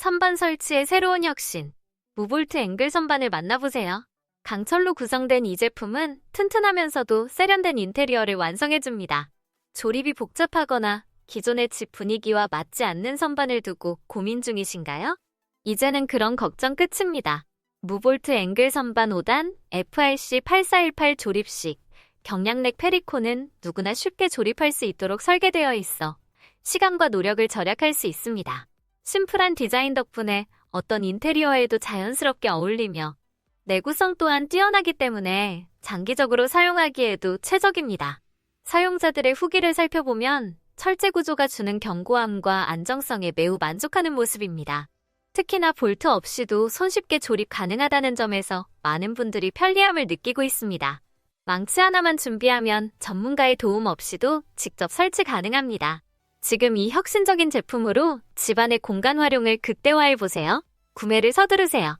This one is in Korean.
선반 설치의 새로운 혁신. 무볼트 앵글 선반을 만나보세요. 강철로 구성된 이 제품은 튼튼하면서도 세련된 인테리어를 완성해줍니다. 조립이 복잡하거나 기존의 집 분위기와 맞지 않는 선반을 두고 고민 중이신가요? 이제는 그런 걱정 끝입니다. 무볼트 앵글 선반 5단 FRC 8418 조립식 경량넥 페리코는 누구나 쉽게 조립할 수 있도록 설계되어 있어 시간과 노력을 절약할 수 있습니다. 심플한 디자인 덕분에 어떤 인테리어에도 자연스럽게 어울리며 내구성 또한 뛰어나기 때문에 장기적으로 사용하기에도 최적입니다. 사용자들의 후기를 살펴보면 철제 구조가 주는 견고함과 안정성에 매우 만족하는 모습입니다. 특히나 볼트 없이도 손쉽게 조립 가능하다는 점에서 많은 분들이 편리함을 느끼고 있습니다. 망치 하나만 준비하면 전문가의 도움 없이도 직접 설치 가능합니다. 지금 이 혁신적인 제품으로 집안의 공간 활용을 극대화해 보세요. 구매를 서두르세요.